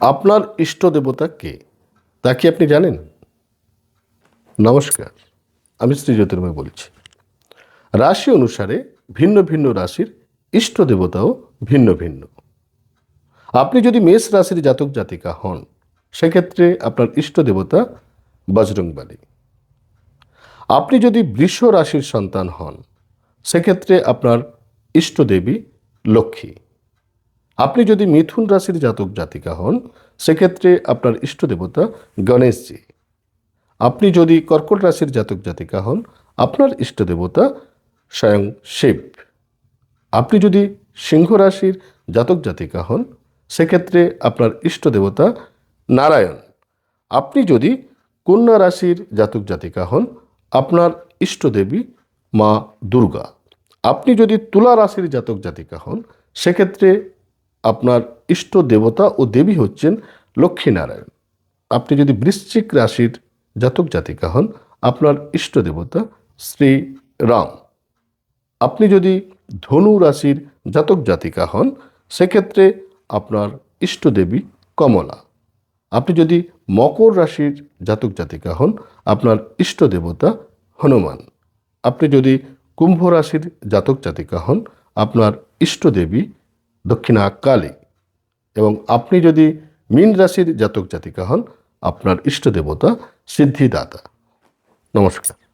আপনার ইষ্ট দেবতা কে? তা কি আপনি জানেন? নমস্কার, আমি শ্রী জ্যোতির্ময় বলছি। রাশি অনুসারে ভিন্ন ভিন্ন রাশির ইষ্ট দেবতাও ভিন্ন ভিন্ন। আপনি যদি মেষ রাশির জাতক জাতিকা হন, সেক্ষেত্রে আপনার ইষ্ট দেবতা বজরংবালী। আপনি যদি বৃষ রাশির সন্তান হন, সেক্ষেত্রে আপনার ইষ্ট দেবী লক্ষ্মী। আপনি যদি মিথুন রাশির জাতক জাতিকা হন, সেক্ষেত্রে আপনার ইষ্ট দেবতা গণেশজি। আপনি যদি কর্কট রাশির জাতক জাতিকা হন, আপনার ইষ্ট দেবতা স্বয়ং শিব। আপনি যদি সিংহ রাশির জাতক জাতিকা হন, সেক্ষেত্রে আপনার ইষ্ট দেবতা নারায়ণ। আপনি যদি কন্যা রাশির জাতক জাতিকা হন, আপনার ইষ্ট দেবী মা দুর্গা। আপনি যদি তুলা রাশির জাতক জাতিকা হন, সেক্ষেত্রে আপনার ইষ্ট দেবতা ও দেবী হচ্ছেন লক্ষ্মীনারায়ণ। আপনি যদি বৃশ্চিক রাশির জাতক জাতিকা হন, আপনার ইষ্ট দেবতা শ্রী রাম। আপনি যদি ধনু রাশির জাতক জাতিকা হন, সেক্ষেত্রে আপনার ইষ্ট দেবী কমলা। আপনি যদি মকর রাশির জাতক জাতিকা হন, আপনার ইষ্ট দেবতা হনুমান। আপনি যদি কুম্ভ রাশির জাতক জাতিকা হন, আপনার ইষ্ট দেবী দক্ষিণা কালী। এবং আপনি যদি মীন রাশির জাতক জাতিকা হন, আপনার ইষ্ট দেবতা সিদ্ধিদাতা। নমস্কার।